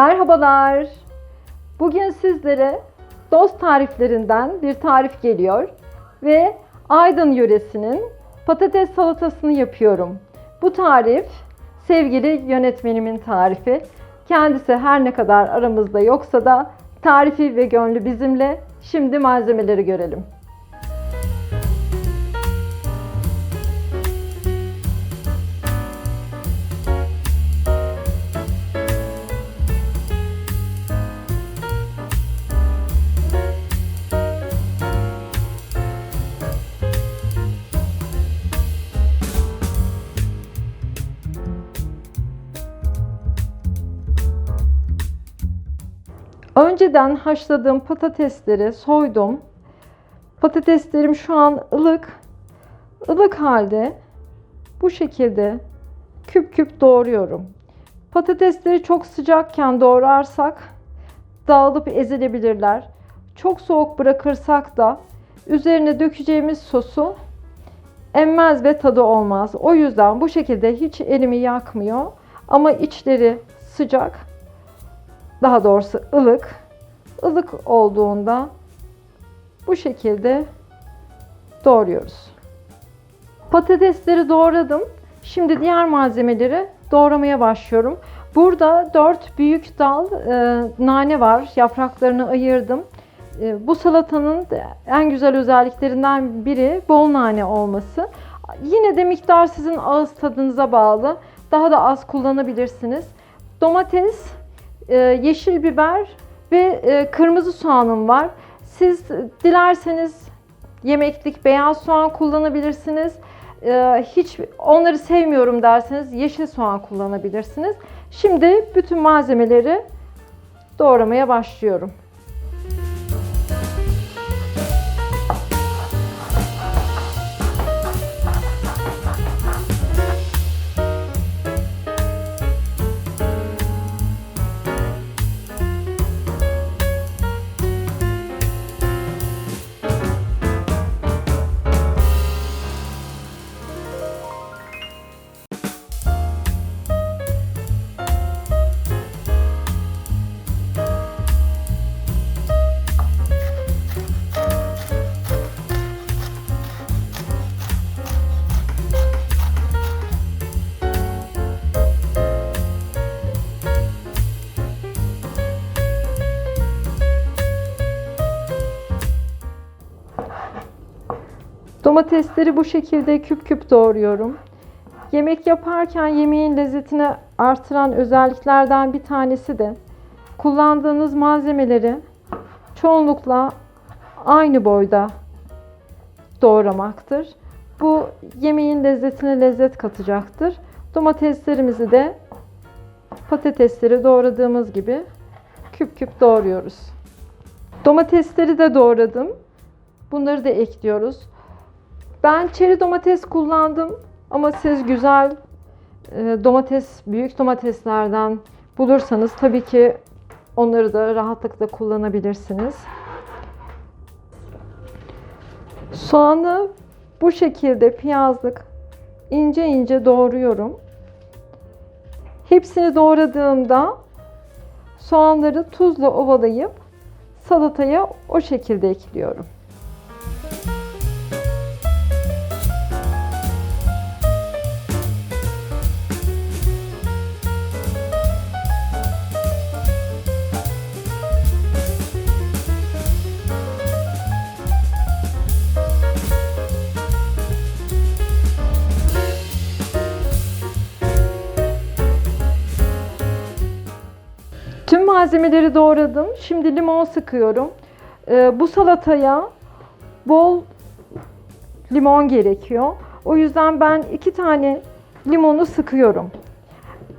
Merhabalar. Bugün sizlere dost tariflerinden bir tarif geliyor ve Aydın yöresinin patates salatasını yapıyorum. Bu tarif sevgili yönetmenimin tarifi. Kendisi her ne kadar aramızda yoksa da tarifi ve gönlü bizimle. Şimdi malzemeleri görelim. Önceden haşladığım patatesleri soydum. Patateslerim şu an ılık. ılık halde bu şekilde küp küp doğruyorum. Patatesleri çok sıcakken doğrarsak dağılıp ezilebilirler. Çok soğuk bırakırsak da üzerine dökeceğimiz sosu emmez ve tadı olmaz. O yüzden bu şekilde hiç elimi yakmıyor ama içleri sıcak daha doğrusu ılık. ılık olduğunda bu şekilde doğruyoruz. Patatesleri doğradım. Şimdi diğer malzemeleri doğramaya başlıyorum. Burada 4 büyük dal e, nane var. Yapraklarını ayırdım. E, bu salatanın en güzel özelliklerinden biri bol nane olması. Yine de miktar sizin ağız tadınıza bağlı. Daha da az kullanabilirsiniz. Domates, yeşil biber ve e, kırmızı soğanım var. Siz dilerseniz yemeklik beyaz soğan kullanabilirsiniz. E, hiç onları sevmiyorum derseniz yeşil soğan kullanabilirsiniz. Şimdi bütün malzemeleri doğramaya başlıyorum. Domatesleri bu şekilde küp küp doğruyorum. Yemek yaparken yemeğin lezzetini artıran özelliklerden bir tanesi de kullandığınız malzemeleri çoğunlukla aynı boyda doğramaktır. Bu yemeğin lezzetine lezzet katacaktır. Domateslerimizi de patatesleri doğradığımız gibi küp küp doğruyoruz. Domatesleri de doğradım. Bunları da ekliyoruz. Ben çeri domates kullandım ama siz güzel e, domates, büyük domateslerden bulursanız tabii ki onları da rahatlıkla kullanabilirsiniz. Soğanı bu şekilde piyazlık ince ince doğruyorum. Hepsini doğradığımda soğanları tuzla ovalayıp salataya o şekilde ekliyorum. Malzemeleri doğradım. Şimdi limon sıkıyorum. Ee, bu salataya bol limon gerekiyor. O yüzden ben iki tane limonu sıkıyorum.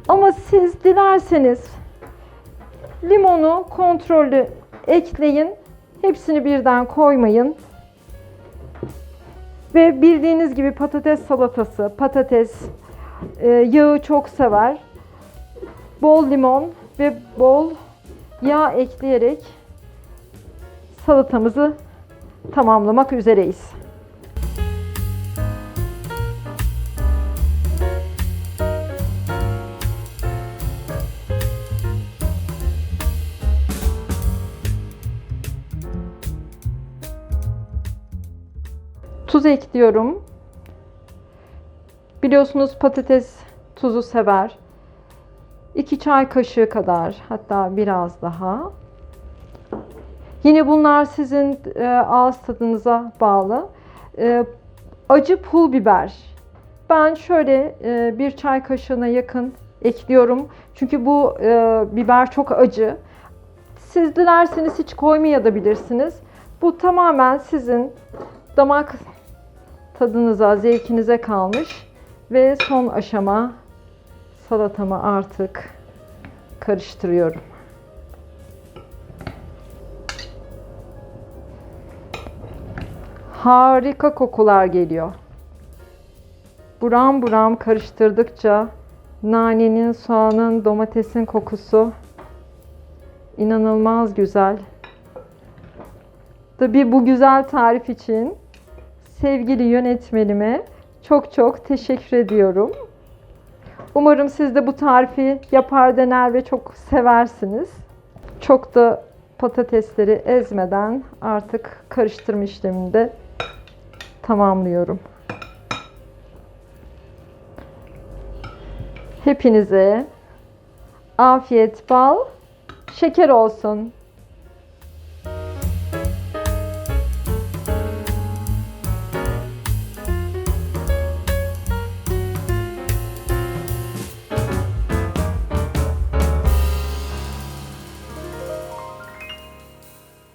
Ama siz dilerseniz limonu kontrollü ekleyin. Hepsini birden koymayın. Ve bildiğiniz gibi patates salatası, patates e, yağı çok sever. Bol limon ve bol yağ ekleyerek salatamızı tamamlamak üzereyiz. Tuz ekliyorum. Biliyorsunuz patates tuzu sever. 2 çay kaşığı kadar hatta biraz daha. Yine bunlar sizin e, ağız tadınıza bağlı. E, acı pul biber. Ben şöyle e, bir çay kaşığına yakın ekliyorum. Çünkü bu e, biber çok acı. Siz dilerseniz hiç koymayabilirsiniz. Bu tamamen sizin damak tadınıza, zevkinize kalmış. Ve son aşama salatamı artık karıştırıyorum. Harika kokular geliyor. Buram buram karıştırdıkça nanenin, soğanın, domatesin kokusu inanılmaz güzel. Tabii bu güzel tarif için sevgili yönetmenime çok çok teşekkür ediyorum. Umarım siz de bu tarifi yapar dener ve çok seversiniz. Çok da patatesleri ezmeden artık karıştırma işlemini de tamamlıyorum. Hepinize afiyet, bal, şeker olsun.